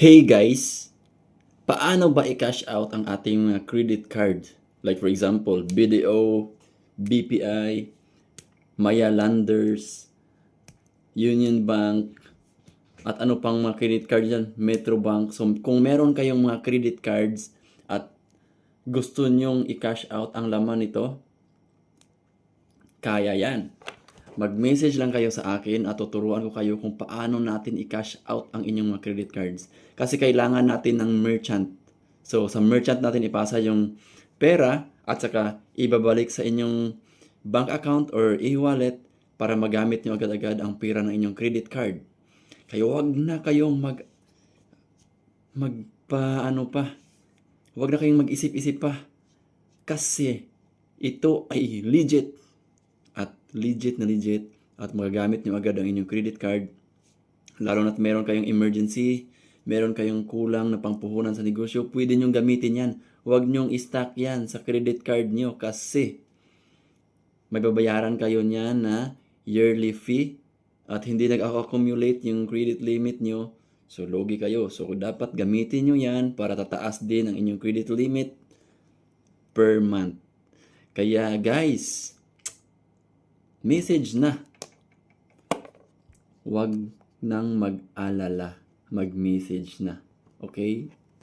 Hey guys, paano ba i-cash out ang ating mga credit card? Like for example, BDO, BPI, Maya Landers, Union Bank, at ano pang mga credit card dyan, Metro Bank. So kung meron kayong mga credit cards at gusto nyong i-cash out ang laman nito, kaya yan. Mag-message lang kayo sa akin at tuturuan ko kayo kung paano natin i-cash out ang inyong mga credit cards. Kasi kailangan natin ng merchant. So, sa merchant natin ipasa yung pera at saka ibabalik sa inyong bank account or e-wallet para magamit nyo agad-agad ang pera ng inyong credit card. Kaya wag na kayong mag magpa ano pa. Wag na kayong mag-isip-isip pa. Kasi ito ay legit at legit na legit at magagamit nyo agad ang inyong credit card. Lalo na't meron kayong emergency, meron kayong kulang na pangpuhunan sa negosyo, pwede nyong gamitin yan. Huwag nyong i-stack yan sa credit card nyo kasi may babayaran kayo niyan na yearly fee at hindi nag-accumulate yung credit limit nyo. So, logi kayo. So, dapat gamitin nyo yan para tataas din ang inyong credit limit per month. Kaya, guys, message na. Huwag nang mag-alala. Mag-message na. Okay?